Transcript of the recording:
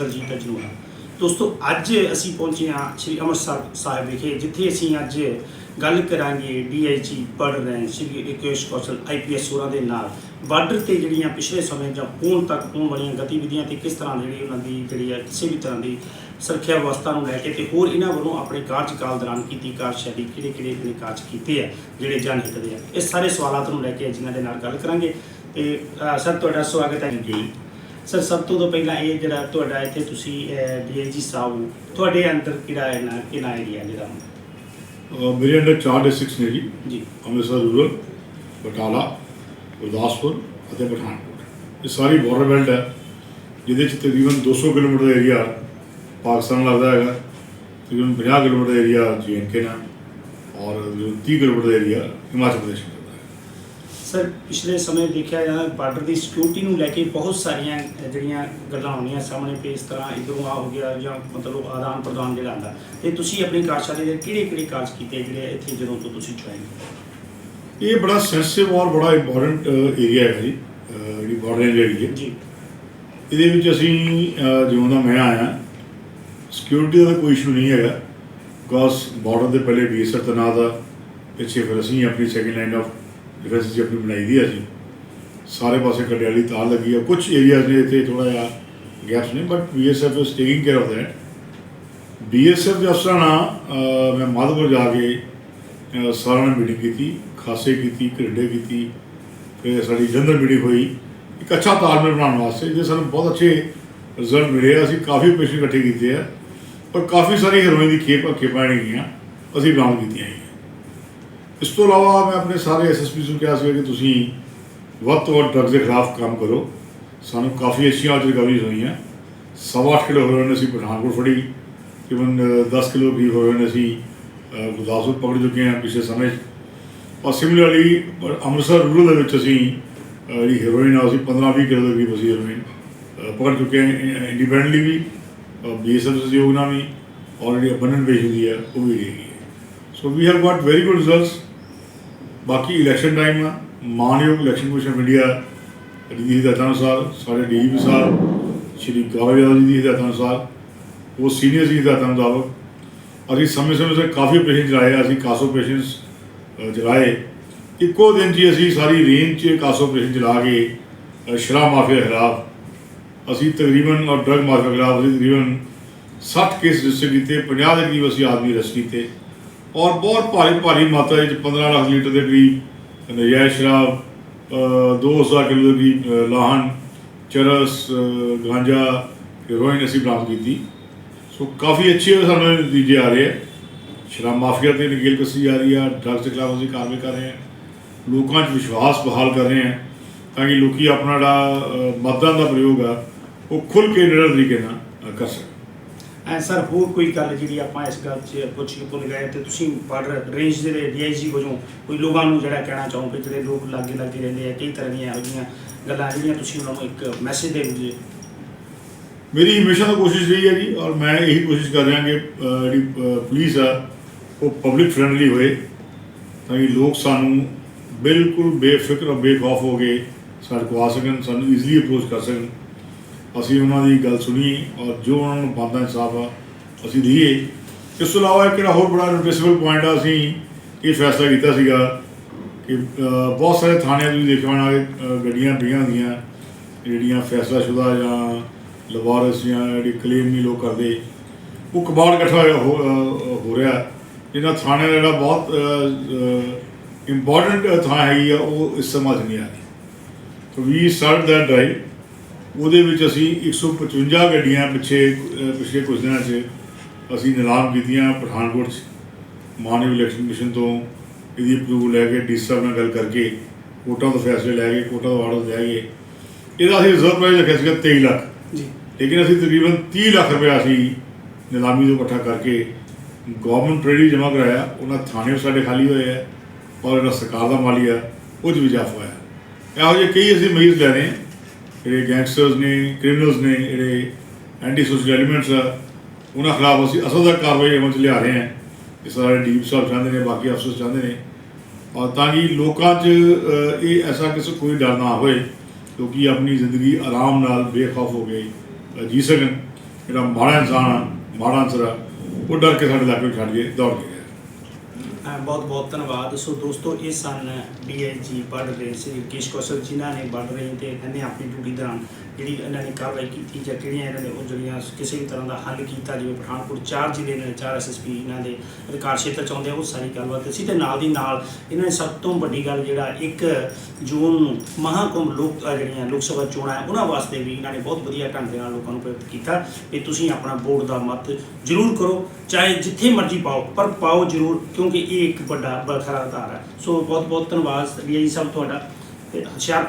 ਦਲਜੀਤ ਅਜਨੂਲਾ ਦੋਸਤੋ, ਅੱਜ ਅਸੀਂ ਪਹੁੰਚੇ ਹਾਂ ਸ਼੍ਰੀ ਅੰਮ੍ਰਿਤਸਰ ਸਾਹਿਬ ਵਿਖੇ, ਜਿੱਥੇ ਅਸੀਂ ਅੱਜ ਗੱਲ ਕਰਾਂਗੇ ਡੀਆਈਜੀ ਪੜ੍ਹ ਰਹੇ ਸ਼੍ਰੀ ਰਿਕੇਸ਼ ਕੌਸ਼ਲ ਆਈਪੀਐਸ ਹੋਰਾਂ ਦੇ ਨਾਲ। ਬਾਰਡਰ ਤੇ ਜਿਹੜੀਆਂ ਪਿਛਲੇ ਸਮੇਂ ਜਾਂ ਹੁਣ ਤੱਕ ਹੋਣ ਵਾਲੀਆਂ ਗਤੀਵਿਧੀਆਂ ਤੇ ਕਿਸ ਤਰ੍ਹਾਂ ਜਿਹੜੀ ਉਹਨਾਂ ਦੀ ਜਿਹੜੀ ਹੈ ਕਿਸੇ ਵੀ ਤਰ੍ਹਾਂ ਦੀ ਸੁਰੱਖਿਆ ਵਿਵਸਥਾ ਨੂੰ ਲੈ ਕੇ ਤੇ ਹੋਰ ਇਹਨਾਂ ਵੱਲੋਂ ਆਪਣੇ ਕਾਰਜਕਾਲ ਦੌਰਾਨ ਕੀਤੀ ਕਾਰਜਸ਼ੈਲੀ ਕਿਹੜੇ ਕਿਹੜੇ ਆਪਣੇ ਕਾਰਜ ਕੀਤੇ ਆ, ਜਿਹੜੇ ਜਨਹਿਤ ਦੇ ਆ। ਇਹ ਸਾਰੇ ਸਵਾਲਾਂ ਨੂੰ ਲੈ ਕੇ ਜਿਨ੍ਹਾਂ ਦੇ ਨਾਲ ਗੱਲ ਕਰਾਂਗੇ। ਤੇ ਸਰ, ਤੁਹਾਡਾ ਸਵਾਗਤ ਹੈ। ਜੀ। ਸਰ ਸਭ ਤੋਂ ਪਹਿਲਾਂ ਇਹ ਜਿਹੜਾ ਤੁਹਾਡਾ ਇੱਥੇ ਤੁਸੀਂ ਡੀਆਈਜੀ ਸਾਹਿਬ ਤੁਹਾਡੇ ਅੰਦਰ ਕਿਹੜਾ ਹੈ ਨਾ ਕਿਹੜਾ ਏਰੀਆ ਜਿਹੜਾ? ਮੇਰੇ ਅੰਡਰ ਚਾਰ ਡਿਸਟ੍ਰਿਕਟਸ ਨੇ ਜੀ। ਜੀ। ਅੰਮ੍ਰਿਤਸਰ ਰੂਰਲ ਬਟਾਲਾ ਗੁਰਦਾਸਪੁਰ ਅਤੇ ਪਠਾਨਕੋਟ। ਇਹ ਸਾਰੀ ਬਾਰਡਰ ਬੈਲਟ ਹੈ ਜਿਹਦੇ ਚ ਤਕਰੀਬਨ 200 ਕਿਲੋਮੀਟਰ ਦਾ ਏਰੀਆ ਪਾਕਿਸਤਾਨ ਲੱਗਦਾ ਹੈਗਾ ਤਕਰੀਬਨ 50 ਕਿਲੋਮੀਟਰ ਦਾ ਏਰੀਆ ਕੇ ਨਾਲ ਔਰ ਤਕਰੀਬਨ 30 ਕਿਲੋਮੀਟਰ ਦਾ ਏਰੀਆ ਹਿਮਾਚਲ ਪ੍ਰਦੇਸ਼ ਸਰ ਪਿਛਲੇ ਸਮੇਂ ਦੇਖਿਆ ਜਾਂਦਾ ਬਾਰਡਰ ਦੀ ਸਿਕਿਉਰਿਟੀ ਨੂੰ ਲੈ ਕੇ ਬਹੁਤ ਸਾਰੀਆਂ ਜਿਹੜੀਆਂ ਗੱਲਾਂ ਆਉਂਦੀਆਂ ਸਾਹਮਣੇ ਵੀ ਇਸ ਤਰ੍ਹਾਂ ਇਧਰੋਂ ਆ ਹੋ ਗਿਆ ਜਾਂ ਮਤਲਬ ਆਦਾਨ ਪ੍ਰਦਾਨ ਜਿਹੜਾ ਆਉਂਦਾ ਤੇ ਤੁਸੀਂ ਆਪਣੀ ਕਾਰਜਸ਼ਾਲੀ ਦੇ ਕਿਹੜੇ ਕਿਹੜੇ ਕਾਰਜ ਕੀਤੇ ਜਿਹੜੇ ਇੱਥੇ ਜਦੋਂ ਤੋਂ ਤੁਸੀਂ ਜੁਆਇਨ ਇਹ ਬੜਾ ਸੈਂਸਿਟਿਵ ਔਰ ਬੜਾ ਇੰਪੋਰਟੈਂਟ ਏਰੀਆ ਹੈਗਾ ਜੀ ਜਿਹੜੀ ਬਾਰਡਰ ਏਰੀਆ ਹੈ। ਜੀ। ਇਹਦੇ ਵਿੱਚ ਅਸੀਂ ਜਿਉਂ ਦਾ ਮੈਂ ਆਇਆ ਸਿਕਿਉਰਿਟੀ ਦਾ ਕੋਈ ਇਸ਼ੂ ਨਹੀਂ ਹੈਗਾ। ਬਿਕਾਜ਼ ਬਾਰਡਰ ਦੇ ਪਹਿਲੇ ਬੀਐਸਐਫ ਤੈਨਾਤ ਆ ਪਿੱਛੇ ਫਿਰ ਅਸੀਂ ਆਪਣੀ ਸੈਕਿੰਡ ਲਾਈਨ ਆਫ ਡਿਫੈਂਸ ਜੀ ਆਪਣੀ ਬਣਾਈ ਦੀ ਆ ਅਸੀਂ ਸਾਰੇ ਪਾਸੇ ਕੱਡੇ ਤਾਰ ਲੱਗੀ ਆ। ਕੁਝ ਏਰੀਆਜ਼ ਨੇ ਇੱਥੇ ਥੋੜਾ ਜਿਹਾ ਗੈਪਸ ਨੇ but BSF is taking care of that BSF ਦੇ ਅਫਸਰਾਂ ਨਾਲ ਮੈਂ ਮਾਧੋਪੁਰ ਜਾ ਕੇ ਸਾਰਿਆਂ ਨਾਲ ਮੀਟਿੰਗ ਕੀਤੀ, ਖਾਸੇ ਕੀਤੀ, ਘਰਿੰਡੇ ਕੀਤੀ ਫਿਰ ਸਾਡੀ ਜਨਰਲ ਮੀਟਿੰਗ ਹੋਈ। ਇੱਕ ਅੱਛਾ ਤਾਲਮੇਲ ਬਣਾਉਣ ਵਾਸਤੇ ਜੇ ਸਾਨੂੰ ਬਹੁਤ ਅੱਛੇ ਰਿਜ਼ਲਟ ਮਿਲੇ ਅਸੀਂ ਕਾਫੀ ਪੇਸ਼ੈਂਟ ਇਕੱਠੇ ਕੀਤੇ ਆ, ਪਰ ਕਾਫੀ ਸਾਰੀ ਹੀਰੋਇਨ ਦੀ ਖੇਪ ਖੇਪਾਂ ਨਹੀਂ ਗਈਆਂ ਅਸੀਂ ਬਰਾਮਦ ਕੀਤੀਆਂ ਇਸ ਤੋਂ ਇਲਾਵਾ ਮੈਂ ਆਪਣੇ ਸਾਰੇ ਐਸਐਸਪੀ ਨੂੰ ਕਿਹਾ ਸੀ ਕਿ ਤੁਸੀਂ ਵੱਧ ਤੋਂ ਵੱਧ ਡਰੱਗਸ ਦੇ ਖਿਲਾਫ ਕੰਮ ਕਰੋ। ਸਾਨੂੰ ਕਾਫੀ ਅੱਛੀਆਂ ਅੱਜ ਰਿਕਵਰੀਜ਼ ਹੋਈਆਂ। ਸਵਾ ਅੱਠ ਕਿਲੋ ਹੋਏ ਨੇ ਅਸੀਂ ਪਠਾਨਕੋਟ ਫੜੀ। ਤਕਰੀਬਨ 10 ਕਿਲੋ ਵੀ ਹੋਏ ਨੇ ਅਸੀਂ ਅਹ, ਗੁਰਦਾਸਪੁਰ ਪਕੜ ਚੁੱਕੇ ਹਾਂ ਪਿਛਲੇ ਸਮੇਂ 'ਚ। ਔਰ ਸਿਮਿਲਰਲੀ ਅੰਮ੍ਰਿਤਸਰ ਰੂਰਲ ਦੇ ਵਿੱਚ ਅਸੀਂ ਅਹ, ਜਿਹੜੀ ਹੈਰੋਇਨ ਆ ਅਸੀਂ 15-20 ਕਿਲੋ ਦੇ ਕਰੀਬ ਅਸੀਂ ਹੈਰੋਇਨ ਅਹ, ਪਕੜ ਚੁੱਕੇ ਹਾਂ। ਇੰਡੀਪੈਂਡੈਂਟਲੀ ਵੀ ਬੀਐਸਐਫ ਸਹਿਯੋਗ ਨਾਲ ਵੀ ਔਰ ਜਿਹੜੀ ਅਬੰਡੈਂਟ ਵੇਚ ਹੁੰਦੀ ਹੈ ਉਹ ਵੀ ਰਹੀ ਹੈ। So we have got very good results ਬਾਕੀ ਇਲੈਕਸ਼ਨ ਟਾਈਮ ਆ, ਮਾਨਯੋਗ ਇਲੈਕਸ਼ਨ ਕਮਿਸ਼ਨ ਆਫ ਇੰਡੀਆ ਦੀ ਹਦਾਇਤਾਂ ਅਨੁਸਾਰ ਸਾਡੇ ਡੀਜੀਪੀ ਸਾਹਿਬ ਸ਼੍ਰੀ ਗੌਰਵ ਯਾਦਵ ਜੀ ਦੀ ਹਦਾਇਤਾਂ ਅਨੁਸਾਰ ਉਹ ਸੀਨੀਅਰ ਜੀ ਹਦਾਇਤਾਂ ਮੁਤਾਬਕ। ਅਸੀਂ ਸਮੇਂ ਸਮੇਂ ਤੇ ਕਾਫੀ ਆਪਰੇਸ਼ਨ ਚਲਾਏ, ਅਸੀਂ ਕਾਸੋ ਆਪਰੇਸ਼ਨਸ ਚਲਾਏ। ਇੱਕੋ ਦਿਨ 'ਚ ਹੀ ਅਸੀਂ ਸਾਰੀ ਰੇਂਜ 'ਚ ਕਾਸੋ ਆਪਰੇਸ਼ਨ ਚਲਾ ਕੇ ਸ਼ਰਾਬ ਮਾਫੀਆ ਖਿਲਾਫ, ਅਸੀਂ ਤਕਰੀਬਨ ਔਰ ਡਰਗ ਮਾਫੀਆ ਖਿਲਾਫ ਅਸੀਂ ਤਕਰੀਬਨ 60 ਕੇਸ ਰਜਿਸਟਰ ਕੀਤੇ 50 ਦੇ ਕਰੀਬ ਅਸੀਂ ਆਦਮੀ ਅਰੈਸਟ ਕੀਤੇ। ਔਰ ਬਹੁਤ ਭਾਰੀ ਭਾਰੀ ਮਾਤਰਾ ਵਿੱਚ 15 ਲੱਖ ਲੀਟਰ ਦੇ ਕਰੀਬ ਨਜਾਇਜ਼ ਸ਼ਰਾਬ ਅ, 200 ਕਿਲੋ ਦੀ ਅ, ਲਾਹਨ ਚਰਸ ਅ, ਗਾਂਜਾ ਹੈਰੋਇਨ ਅਸੀਂ ਬਰਾਮਦ ਕੀਤੀ। ਸੋ ਕਾਫੀ ਅੱਛੇ ਸਾਨੂੰ ਨਤੀਜੇ ਆ ਰਹੇ ਆ। ਸ਼ਰਾਬ ਮਾਫੀਆ ਤੇ ਨਕੇਲ ਕਸੀ ਜਾ ਰਹੀ ਆ ਡਰੱਗਸ ਦੇ ਖਿਲਾਫ ਅਸੀਂ ਕਾਰਵਾਈ ਕਰ ਰਹੇ ਹਾਂ ਲੋਕਾਂ 'ਚ ਵਿਸ਼ਵਾਸ ਬਹਾਲ ਕਰ ਰਹੇ ਹਾਂ ਤਾਂ ਕਿ ਲੋਕੀ ਆਪਣਾ ਜਿਹੜਾ ਅ, ਮਤਦਾਨ ਦਾ ਪ੍ਰਯੋਗ ਆ ਉਹ ਖੁੱਲ ਕੇ ਨਿਡਰ ਤਰੀਕੇ ਨਾਲ ਕਰ ਸਕਣ। ਐ ਸਰ, ਹੋਰ ਕੋਈ ਗੱਲ ਜਿਹੜੀ ਆਪਾਂ ਇਸ ਗੱਲ 'ਚ ਪੁੱਛ ਕੇ ਭੁੱਲ ਗਏ ਤੇ ਤੁਸੀਂ ਬਾਰਡਰ ਰੇਂਜ ਦੇ ਡੀਆਈਜੀ ਵਜੋਂ ਕੋਈ ਲੋਕਾਂ ਨੂੰ ਜਿਹੜਾ ਕਹਿਣਾ ਚਾਹੋਗੇ ਜਿਹੜੇ ਲੋਕ ਲਾਗੇ ਲਾਗੇ ਰਹਿੰਦੇ ਆ, ਕਈ ਤਰ੍ਹਾਂ ਦੀਆਂ ਇਹੋ ਜਿਹੀਆਂ ਗੱਲਾਂ ਜਿਹੜੀਆਂ ਤੁਸੀਂ ਉਹਨਾਂ ਨੂੰ ਇੱਕ ਮੈਸੇਜ ਦੇ ਦਿਓ ਮੇਰੀ ਹਮੇਸ਼ਾ ਤੋਂ ਕੋਸ਼ਿਸ਼ ਰਹੀ ਹੈ ਜੀ, ਔਰ ਮੈਂ ਇਹੀ ਕੋਸ਼ਿਸ਼ ਕਰ ਰਿਹਾ ਕਿ ਜਿਹੜੀ ਪੁਲਿਸ ਆ, ਉਹ ਪਬਲਿਕ ਫ੍ਰੈਂਡਲੀ ਹੋਏ, ਤਾਂ ਕਿ ਲੋਕ ਸਾਨੂੰ ਬਿਲਕੁਲ ਬੇਫਿਕਰ ਔਰ ਬੇਖੌਫ ਹੋ ਕੇ ਸਾਡੇ ਕੋਲ ਆ ਸਕਣ, ਸਾਨੂੰ ਈਜ਼ੀਲੀ ਅਪਰੋਚ ਕਰ ਸਕਣ। ਅਸੀਂ ਉਹਨਾਂ ਦੀ ਗੱਲ ਸੁਣੀ ਔਰ ਜੋ ਉਹਨਾਂ ਨੂੰ ਬਣਦਾ ਇਨਸਾਫ ਆ, ਅਸੀਂ ਦਈਏ। ਇਸ ਤੋਂ ਇਲਾਵਾ ਇੱਕ ਜਿਹੜਾ ਹੋਰ ਬੜਾ ਨੋਟਿਸਬਲ ਪੁਆਇੰਟ ਆ, ਅਸੀਂ ਇਹ ਫੈਸਲਾ ਕੀਤਾ ਸੀਗਾ ਕਿ ਬਹੁਤ ਸਾਰੇ ਥਾਣਿਆਂ ਤੁਸੀਂ ਦੇਖਿਆ ਹੋਣਾ ਗੱਡੀਆਂ ਪਈਆਂ ਹੁੰਦੀਆਂ, ਜਿਹੜੀਆਂ ਫੈਸਲਾਸ਼ੁਦਾ ਜਾਂ ਲਵਾਰਸ ਜਾਂ ਜਿਹੜੀ ਕਲੇਮ ਨਹੀਂ ਲੋਕ ਕਰਦੇ, ਉਹ ਕਬਾੜ ਇਕੱਠਾ ਹੋ ਹੋ ਰਿਹਾ। ਇਹਨਾਂ ਥਾਣਿਆਂ ਦਾ ਜਿਹੜਾ ਬਹੁਤ ਇੰਪੋਰਟੈਂਟ ਥਾਂ ਹੈਗੀ ਆ, ਉਹ ਇਸ ਸਮਝ ਨਹੀਂ ਆ ਰਹੀ। So we start that drive ਉਹਦੇ ਵਿੱਚ ਅਸੀਂ 155 ਗੱਡੀਆਂ ਪਿੱਛੇ ਪਿਛਲੇ ਕੁਝ ਦਿਨਾਂ 'ਚ ਅਸੀਂ ਨਿਲਾਮ ਕੀਤੀਆਂ ਪਠਾਨਕੋਟ 'ਚ। ਮਾਨਵ ਇਲੈਕਸ਼ਨ ਕਮਿਸ਼ਨ ਤੋਂ ਇਹਦੀ ਅਪਰੂਵਲ ਲੈ ਕੇ ਡੀ ਸਾਹਿਬ ਨਾਲ ਗੱਲ ਕਰਕੇ ਕੋਟਾਂ ਤੋਂ ਫੈਸਲੇ ਲੈ ਕੇ ਕੋਟਾਂ ਤੋਂ ਆਰਡਰ ਲੈ ਕੇ ਇਹਦਾ ਅਸੀਂ ਰਿਜ਼ਰਵ ਪ੍ਰਾਈਸ ਰੱਖਿਆ ਸੀਗਾ 23 ਲੱਖ। ਜੀ। ਲੇਕਿਨ ਅਸੀਂ ਤਕਰੀਬਨ 30 ਲੱਖ ਰੁਪਏ ਅਸੀਂ ਨਿਲਾਮੀ ਤੋਂ ਇਕੱਠਾ ਕਰਕੇ ਗਵਰਨਮੈਂਟ ਟ੍ਰੇਡੀ ਜਮ੍ਹਾਂ ਕਰਾਇਆ। ਉਹਨਾਂ ਥਾਣੇ ਸਾਡੇ ਖਾਲੀ ਹੋਏ ਆ ਔਰ ਜਿਹੜਾ ਸਰਕਾਰ ਦਾ ਮਾਲੀ ਆ ਉਹ 'ਚ ਵੀ ਇਜ਼ਾਫਾ ਹੋਇਆ। ਇਹੋ ਜਿਹੇ ਕਈ ਅਸੀਂ ਮਰੀਜ਼ ਲੈ ਰਹੇ ਹਾਂ ਜਿਹੜੇ ਗੈਂਗਸਟਰਸ ਨੇ ਕ੍ਰਿਮੀਨਲਸ ਨੇ, ਜਿਹੜੇ ਐਂਟੀ ਸੋਸ਼ਲ ਐਲੀਮੈਂਟਸ ਆ, ਉਹਨਾਂ ਖਿਲਾਫ ਅਸੀਂ ਅਸਲ ਦਾ ਕਾਰਵਾਈ ਅਮਲ 'ਚ ਲਿਆ ਰਹੇ ਹਾਂ। ਇਸ ਸਾਰੇ ਡੀਪ ਸਾਹਿਬ ਚਾਹੁੰਦੇ ਨੇ, ਬਾਕੀ ਅਫਸਰ ਚਾਹੁੰਦੇ ਨੇ। ਔਰ ਤਾਂ ਕਿ ਲੋਕਾਂ 'ਚ ਇਹ ਐਸਾ ਕਿਸੇ ਕੋਈ ਡਰ ਨਾ ਹੋਏ, ਕਿਉਂਕਿ ਆਪਣੀ ਜ਼ਿੰਦਗੀ ਆਰਾਮ ਨਾਲ ਬੇਖੌਫ ਹੋ ਕੇ ਜੀ ਸਕਣ। ਜਿਹੜਾ ਮਾੜਾ ਇਨਸਾਨ ਆ, ਮਾੜਾ ਅਨਸਰ ਆ, ਉਹ ਡਰ ਕੇ ਸਾਡੇ ਇਲਾਕੇ ਵਿੱਚ ਛੱਡ ਕੇ ਦੌੜ ਕੇ ਬਹੁਤ ਬਹੁਤ ਧੰਨਵਾਦ। ਸੋ ਦੋਸਤੋ, ਇਹ ਸਨ ਡੀਆਈਜੀ ਪੜ੍ਹ ਰਹੇ ਸ੍ਰੀ ਕੇਸ਼ ਕੌਸ਼ਲ, ਜਿਨ੍ਹਾਂ ਨੇ ਪੜ੍ਹ ਰਹੇ ਤੇ ਇਹਨੇ ਆਪਣੀ ਡਿਊਟੀ ਦੌਰਾਨ ਜਿਹੜੀ ਇਹਨਾਂ ਨੇ ਕਾਰਵਾਈ ਕੀਤੀ ਜਾਂ ਕਿਹੜੀਆਂ ਇਹਨਾਂ ਨੇ ਉਹ ਜਿਹੜੀਆਂ ਕਿਸੇ ਵੀ ਤਰ੍ਹਾਂ ਦਾ ਹੱਲ ਕੀਤਾ, ਜਿਵੇਂ ਪਠਾਨਕੋਟ ਚਾਰ ਜ਼ਿਲ੍ਹੇ ਨੇ, ਚਾਰ ਐਸਐਸਪੀ ਇਹਨਾਂ ਦੇ ਅਧਿਕਾਰ ਖੇਤਰ ਚਾਹੁੰਦੇ ਆ, ਉਹ ਸਾਰੀ ਗੱਲਬਾਤ ਸੀ ਤੇ ਨਾਲ ਦੀ ਨਾਲ ਇਹਨਾਂ ਨੇ ਸਭ ਤੋਂ ਵੱਡੀ ਗੱਲ ਜਿਹੜਾ ਇੱਕ ਜੂਨ ਨੂੰ ਮਹਾਕੁੰਭ ਲੋਕ ਜਿਹੜੀਆਂ ਲੋਕ ਸਭਾ ਚੋਣਾਂ ਹੈ, ਉਹਨਾਂ ਵਾਸਤੇ ਵੀ ਇਹਨਾਂ ਨੇ ਬਹੁਤ ਵਧੀਆ ਢੰਗ ਦੇ ਨਾਲ ਲੋਕਾਂ ਨੂੰ ਪ੍ਰੇਰਿਤ ਕੀਤਾ ਕਿ ਤੁਸੀਂ ਆਪਣਾ ਵੋਟ ਦਾ ਮਤ ਜ਼ਰੂਰ ਕਰੋ, ਚਾਹੇ ਜਿੱਥੇ ਮਰਜ਼ੀ ਪਾਓ, ਪਰ ਪਾਓ ਜ਼ਰੂਰ, ਕਿਉਂਕਿ ਇਹ ਇੱਕ ਵੱਡਾ ਬਰਖਰਾ ਆਧਾਰ ਹੈ। ਸੋ ਬਹੁਤ ਬਹੁਤ ਧੰਨਵਾਦ ਡੀਆਈ ਸਾਹਿਬ ਤੁਹਾਡਾ। ਤੇ ਹੁਸ਼ਿਆਰਪੁਰ